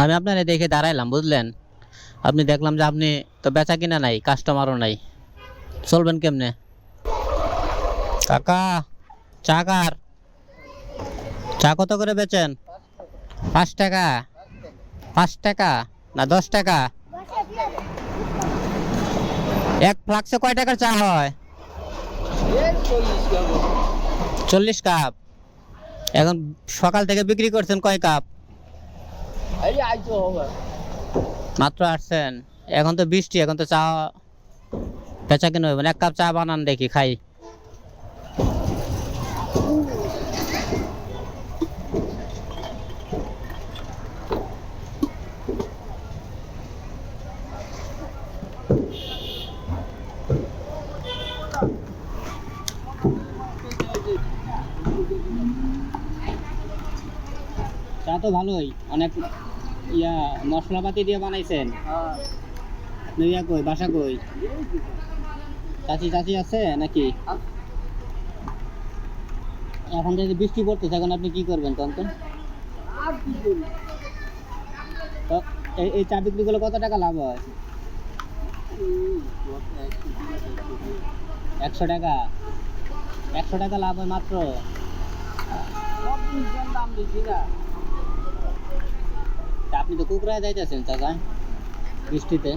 আমি আপনারে দেখে দাঁড়াইলাম, বুঝলেন? আপনি দেখলাম যে আপনি তো বেচা কিনা নাই কাস্টমারও নাই। চলবেন কেমনে? কাকা, চা কার? চা কত করে বেচেন? পাঁচ টাকা। পাঁচ টাকা না দশ টাকা? এক ফ্লাক্সে কয় টাকার চা হয়? চল্লিশ কাপ। এখন সকাল থেকে বিক্রি করছেন কয় কাপ? মাত্র আসছেন? এখন তো বৃষ্টি এখন তো চা বেচা কেন এক কাপ চা বানান দেখি খাই। চা তো ভালোই অনেক ইয়া মশলাপাতি দিয়ে বানাইছেন? আপনি ইয়া কই বাসা কই? চাচি চাচি আছে নাকি? এখন যদি বৃষ্টি পড়তেছে এখন আপনি কি করবেন তখন তো? এই এই চা বিক্রি করলে কত টাকা লাভ হয়? একশো টাকা। একশো টাকা লাভ হয় মাত্র? তা আপনি তো কুকরায় যাইতেছেন চাচা বৃষ্টিতে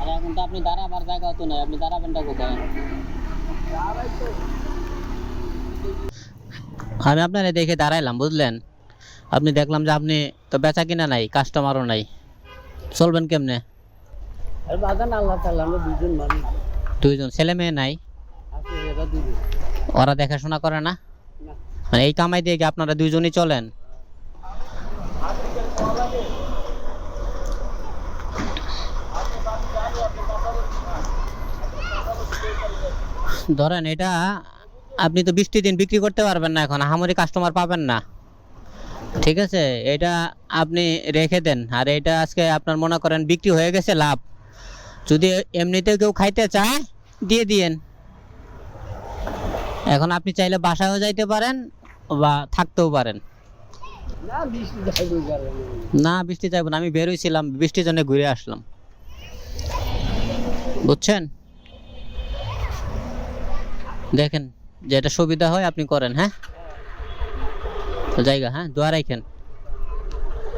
আর এখন তো আপনি দাঁড়াবার জায়গা তো নাই আপনি দাঁড়াবেনটা কোথায় আমি আপনারে দেখে দাঁড়াইলাম বুঝলেন আপনি দেখলাম যে আপনি তো বেচা কিনা নাই কাস্টমারও নাই চলবেন কেমনে আর বাগান আল্লাহ তাআলা আমরা দুজন মানুষ দুইজন ছেলে মেয়ে নাই আছে এরা দুজন ওরা দেখাশোনা করে না? মানে এই কামাই দিয়ে কি আপনারা দুইজনই চলেন? ধরেন এটা আপনি তো বৃষ্টি দিন বিক্রি করতে পারবেন না এখন, আহামরি কাস্টমার পাবেন না। ঠিক আছে? এটা আপনি রেখে দেন। আর এটা আজকে আপনার মনে করেন বিক্রি হয়ে গেছে, লাভ। যদি এমনিতে কেউ খাইতে চায়, দিয়ে দিয়েন। এখন আপনি চাইলে বাসায়ও যাইতে পারেন বা থাকতেও পারেন। না বৃষ্টি চাইব না আমি যাইব না আমি বেরোইছিলাম বৃষ্টির জন্য ঘুরে আসলাম। বুঝছেন? দেখেন যেটা সুবিধা হয় আপনি করেন হ্যাঁ? জায়গা হ্যাঁ? দোয়া রাখেন